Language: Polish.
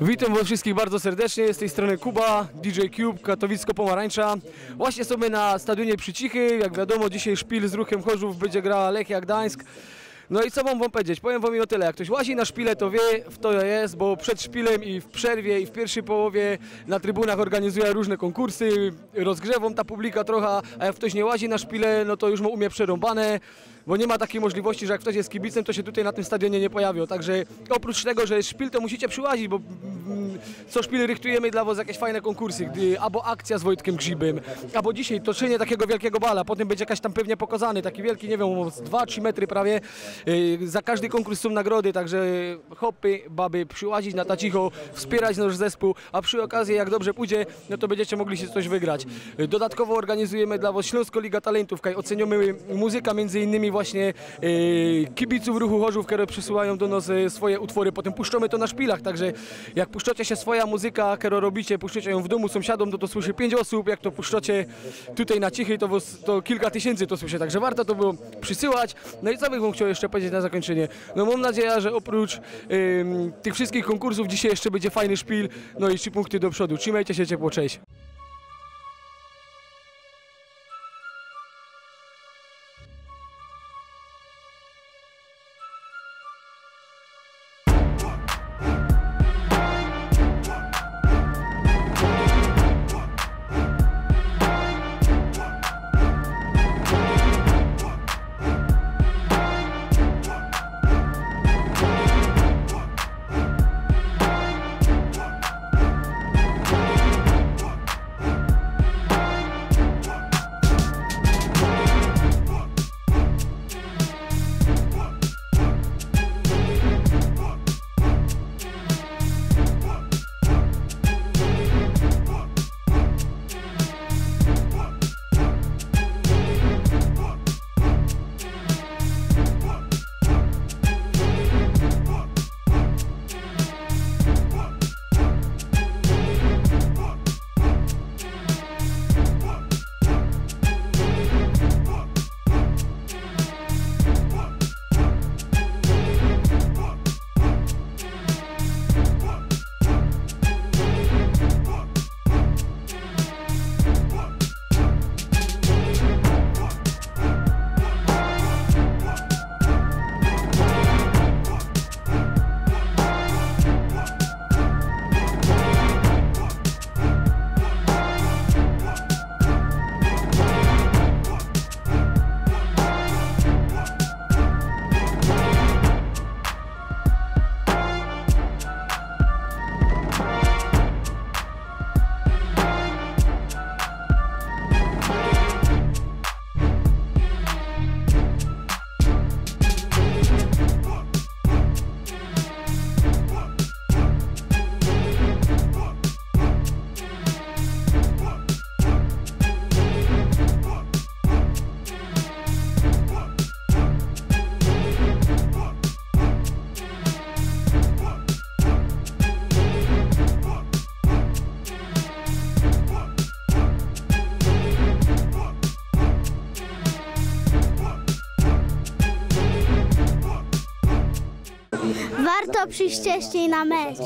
Witam was wszystkich bardzo serdecznie, z tej strony Kuba, DJ Cube, Katowicko-Pomarańcza. Właśnie sobie na stadionie Przycichy, jak wiadomo dzisiaj szpil z ruchem Chorzów będzie grała Lechia Gdańsk. No i co mam wam powiedzieć? Powiem wam o tyle, jak ktoś łazi na szpilę to wie, w to jest, bo przed szpilem i w przerwie i w pierwszej połowie na trybunach organizuje różne konkursy, rozgrzewą ta publika trochę, a jak ktoś nie łazi na szpilę, no to już mu umie przerąbane, bo nie ma takiej możliwości, że jak ktoś jest kibicem, to się tutaj na tym stadionie nie pojawią. Także oprócz tego, że jest szpil, to musicie przyłazić, bo mm, co szpil rychtujemy dla was jakieś fajne konkursy, albo akcja z Wojtkiem Grzibem, albo dzisiaj toczenie takiego wielkiego bala, potem będzie jakaś tam pewnie pokazany, taki wielki, nie wiem, z 2-3 metry prawie. Yy, Za każdy konkurs są nagrody, także hopy, baby, przyłazić na tacicho, wspierać nasz zespół, a przy okazji, jak dobrze pójdzie, no to będziecie mogli się coś wygrać. Dodatkowo organizujemy dla was Śląsko Liga Talentów, kaj oceniamy muzyka między innymi właśnie yy, kibiców ruchu Chorzów, które przysyłają do nas yy, swoje utwory, potem puszczamy to na szpilach, także jak puszczacie się swoja muzyka, którą robicie, puszczacie ją w domu sąsiadom, to to słyszy pięć osób, jak to puszczacie tutaj na cichy, to, to kilka tysięcy to słyszy, także warto to było przysyłać. No i co bym chciał jeszcze powiedzieć na zakończenie? No mam nadzieję, że oprócz tych wszystkich konkursów dzisiaj jeszcze będzie fajny szpil, no i trzy punkty do przodu. Trzymajcie się ciepło, cześć. Warto przyjść wcześniej na mecz.